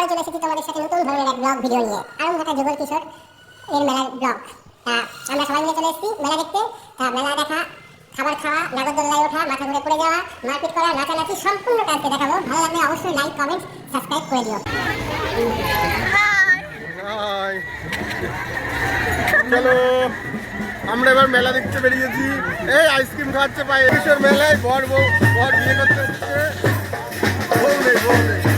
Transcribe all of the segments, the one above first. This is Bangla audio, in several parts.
আবার চলে এসেছি তোমাদের সাথে নতুন ধরনের এক ব্লগ ভিডিও নিয়ে। আরম ঘাটা যুগল কিশোর এর মেলার ব্লগ তা আমরা সবাই মিলে চলে এসেছি মেলা দেখতে। তা মেলা দেখা, খাবার খাওয়া, নাগরদোল্লায় ওঠা, মাথা ঘুরে পড়ে যাওয়া, মারপিট করা, নাচানাচি সম্পূর্ণ কাজকে দেখাবো। ভালো লাগলে অবশ্যই লাইক কমেন্ট সাবস্ক্রাইব করে দিও। চলো, আমরা এবার মেলা দেখতে বেরিয়েছি। এই আইসক্রিম খাচ্ছে পায়ে। এসের মেলায় বর বউ, বর বিয়ে করতে হচ্ছে বউ নেই বউ নেই।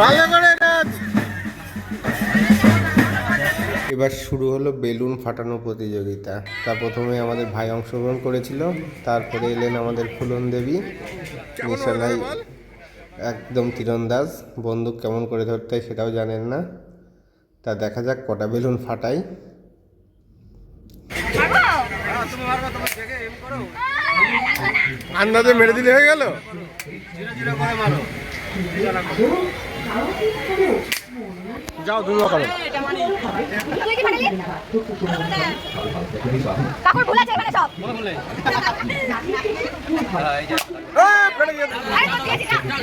ভালো করে নাচ। এবার শুরু হলো বেলুন ফাটানো প্রতিযোগিতা। তা প্রথমে আমাদের ভাই অংশগ্রহণ করেছিল তারপরে এলেন আমাদের ফুলন দেবী নিশালাই একদম তীরন্দাজ বন্দুক কেমন করে ধরতে হয় সেটাও জানেন না। তা দেখা যাক কটা বেলুন ফাটাই। আন্দাজে মেরে দিলে হয়ে গেল? যাও তুমি করো কাকুর ভুল আছে এখানে সব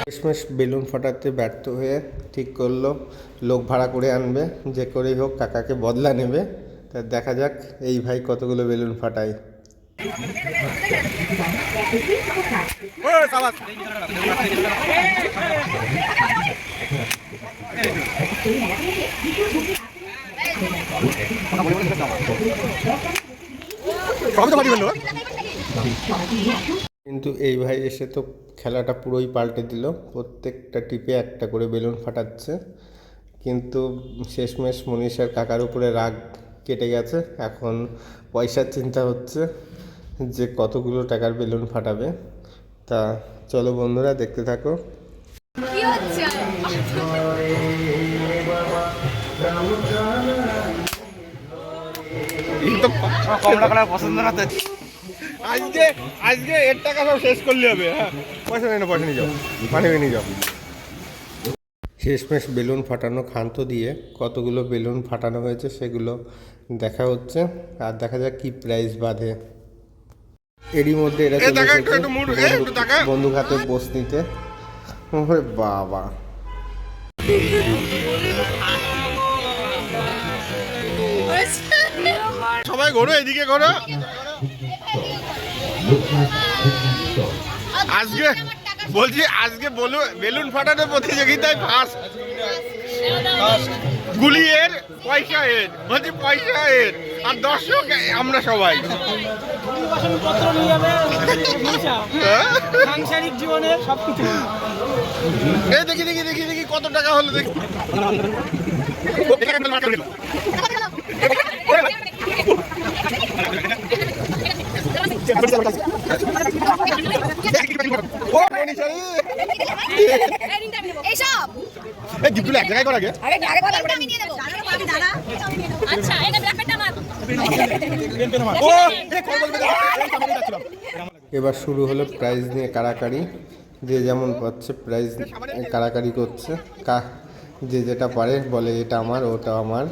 শেষমেশ বেলুন ফাটাতে ব্যর্থ হয়ে ঠিক করল লোক ভাড়া করে আনবে যে করেই হোক কাকাকে বদলা নেবে তা দেখা যাক এই ভাই কতগুলো বেলুন ফাটায় কিন্তু এই ভাই এসে তো খেলাটা পুরোই পাল্টে দিল। প্রত্যেকটা টিপে একটা করে বেলুন ফাটাচ্ছে। কিন্তু শেষমেশ মনীষার কাকার উপরে রাগ কেটে গেছে। এখন পয়সার চিন্তা হচ্ছে যে কতগুলো টাকার বেলুন ফাটাবে। তা চলো বন্ধুরা, দেখতে থাকো। আজকে আজকে এর টাকা সব শেষ করলে হবে হ্যাঁ। পয়সা নেই না পয়সা নিয়ে যাও। পানি নিয়ে যাও। শেষমেশ বেলুন ফাটানো ক্ষান্ত দিয়ে কতগুলো বেলুন ফাটানো হয়েছে সেগুলো দেখা হচ্ছে। আর দেখা যাক কি প্রাইস বাঁধে। এরই মধ্যে এরা চলে এসেছে বন্দুক- বন্দুক হাতে পোষ নিতে। বাবা। সবাই ঘোরো এদিকে ঘোরো। আজকে বলছি আজকে বলু বেলুন ফাটানো প্রতিযোগিতায় ফার্স্ট গুলি এর পয়সা এর বলছি পয়সা এর আর দর্শক আমরা সবাই। ভিসা, হ্যাঁ? সাংসারিক জীবনে সবকিছু দেখি দেখি দেখি দেখি কত টাকা হলো দেখি ও মনীষা রে। এইসব এই গিফটগুলো এক জায়গায় করা গে আরে আগে কথা আমি দিয়ে দেবো দাদা আচ্ছা এটা ব্ল্যাক আমার। ও এ কল বলবে দাও। এই কামড়ে যাচ্ছিলাম। এবার শুরু হলো প্রাইজ নিয়ে কাড়াকাড়ি। যে যেমন পাচ্ছে প্রাইজ কাড়াকাড়ি করছে। কা যে যেটা পারে বলে এটা আমার ওটা আমার।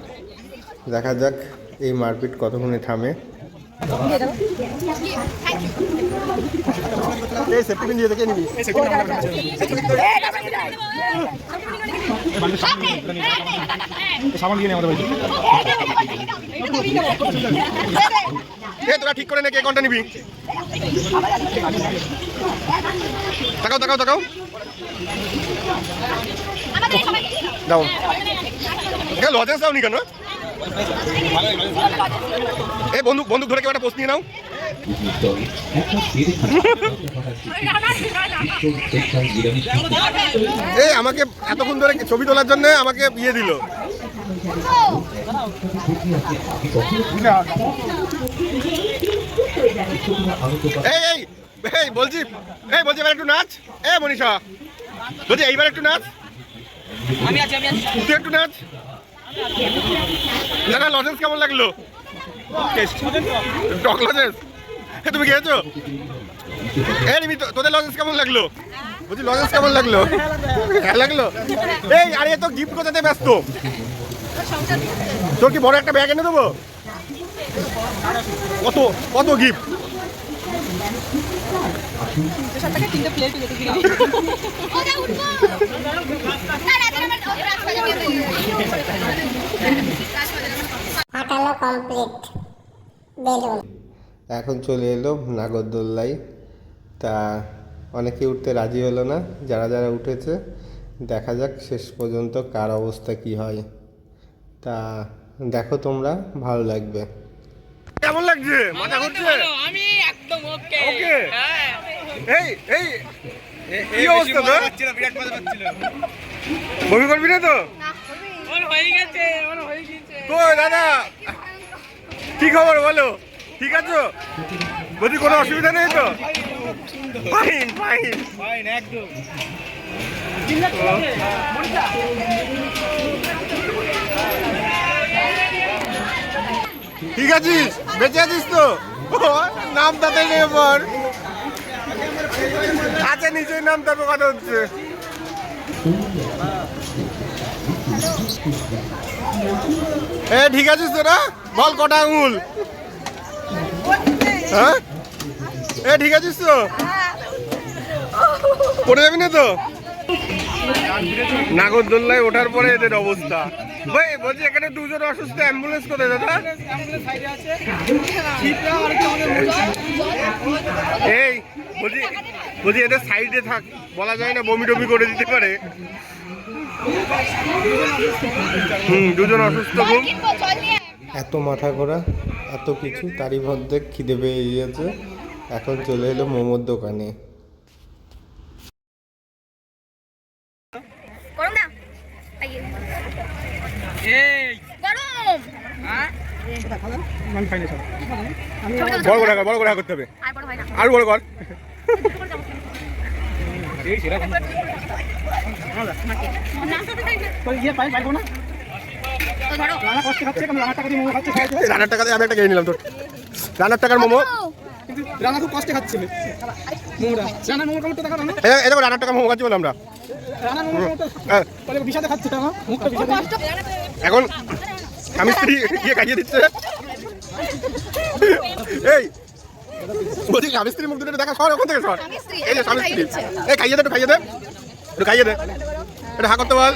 দেখা যাক এই মারপিট কতক্ষণে থামে। সামান দিয়ে নেই আমাদের বাড়িতে এ তোরা ঠিক করে নে কে কোনটা নিবি? তাকাও তাকাও তাকাও। দাও। লজেন্স দাও নি কেন? এ, বন্দুক বন্দুক ধরে কেউ একটা পোস্ট নিয়ে নাও। এই আমাকে এতক্ষণ ধরে ছবি তোলার জন্য আমাকে বিয়ে দিল। এই এই এই, বলছি এই, বলছি, এবার একটু নাচ। এ, মনীষা, বলছি, এইবার একটু নাচ। তুই একটু নাচ। দাদা লজেন্স কেমন লাগল? টক লজেন্স এ, তুমি খেয়েছো? এ রিমি তোদের লজেন্স কেমন লাগল? বলছি লজেন্স কেমন লাগল? হ্যাঁ লাগল? এই, আরে তো গিফট কোথাতে ব্যস্ত। তোর কি বড় একটা ব্যাগ এনে দেবো? কত কত গিফট যেতে কিনে ওটা উঠবো না রাতে আমার ওটা রাতে ফাটানো কমপ্লিট। বেলুন। এখন চলে এলো নাগরদোল্লায় তা অনেকে উঠতে রাজি হলো না যারা যারা উঠেছে দেখা যাক শেষ পর্যন্ত কার অবস্থা কি হয়। তা দেখো তোমরা ভালো লাগবে। কেমন লাগছে? মজা হচ্ছে আমি একদম ওকে ওকে হ্যাঁ। এই এই কি অবস্থা তোর? বমি করবি না তো ওর হয়ে গেছে ওর হয়ে গেছে কই দাদা কি খবর বলো? ঠিক আছো? বলছি কোনো অসুবিধা নেই তো? ফাইন ফাইন ফাইন একদম। ঠিক আছিস? বেঁচে আছিস তো? নাম তাতে পর আচ্ছা নিচেই নাম তারপর কথা হচ্ছে। এ ঠিক আছিস তোরা? বল কটা আঙুল? হ্যাঁ? এ, ঠিক আছিস তো? পড়ে যাবি না তো? নাগরদোল্লায় ওঠার পরে এদের অবস্থা। ভাই, বলছি এখানে দুজন অসুস্থ, অ্যাম্বুলেন্স কোথায় দাদা? এই, বলছি বলছি এদের সাইডে থাক, বলা যায় না বমি টমি করে দিতে পারে। হুম, দুজন অসুস্থ খুব এত মাথা ঘোরা এত কিছু তারই মধ্যে খিদে পেয়ে গিয়েছে। এখন চলে এলো মোমোর দোকানে। গরম না? আইয়ে। এই! গরম! হ্যাঁ? বড় করে বড় করে করতে হবে। আর বড় হয় না। আরও বড় কর। না? রানার টাকা দিয়ে আমি একটা কিনে নিলাম তোর। রানার টাকার মোমো। কিন্তু রানা খুব কষ্টে খাচ্ছে মোমোটা। রানা মোমো কেমন দেখা রানা? এই দেখো রানার টাকা মোমো খাচ্ছি বলে আমরা। হ্যাঁ, খাচ্ছে টাকা? মুখটা এখন স্বামী স্ত্রী গিয়ে খাইয়ে দিচ্ছে। এই বলছি স্বামী স্ত্রী মুখ দুটো দেখা সর ওখান থেকে সর। এই যে স্বামী স্ত্রী। এই খাইয়ে দে একটু খাইয়ে দে। একটু খাইয়ে দে। একটু হা করতে বল।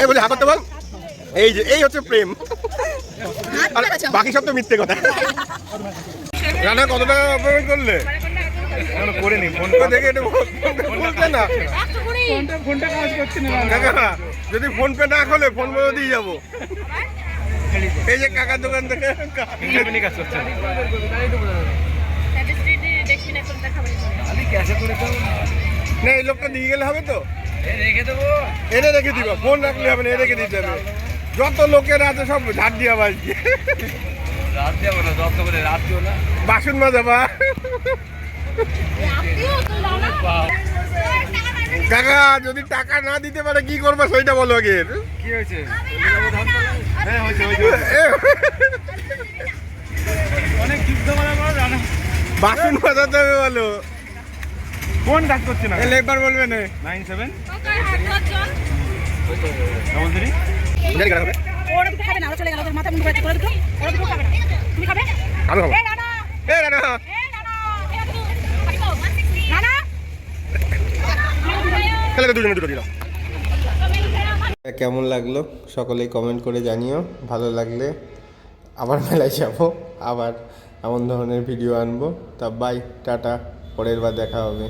এই বলি হা করতে বল। এই যে এই হচ্ছে প্রেম। আর বাকি সব তো মিথ্যে কথা। রানা কত টাকা অপেক্ষা করলে? করে। নি ফোন দেখে একটু বলতে না। ফোনটা ফোনটা কাজ করছে না। কাকা যদি ফোন পে না খোলে ফোন বলে দিয়ে যাব। এই যে কাকার দোকান থেকে কাজ করছে না। এই লোকটা দিয়ে গেলে হবে তো? এনে রেখে দিবা ফোন রাখলে হবে না রেখে দিতে হবে। যত লোকের আছে সব ঝাড় দিয়া না বাসন মাজাবা। কাকা যদি টাকা না দিতে পারে কি করবা সেইটা বলো আগে। কি হয়েছে? হ্যাঁ বাসন মাজাতে হবে বলো। ফোন কাজ করছে না? এলে একবার বলবে না। নাইন সেভেন ডবল থ্রি দুজনে দুটো দিলাম কেমন লাগল? সকলেই কমেন্ট করে জানিও। ভালো লাগলে আবার মেলায় যাব আবার এমন ধরনের ভিডিও আনব। তা বাই টাটা পরের বার দেখা হবে।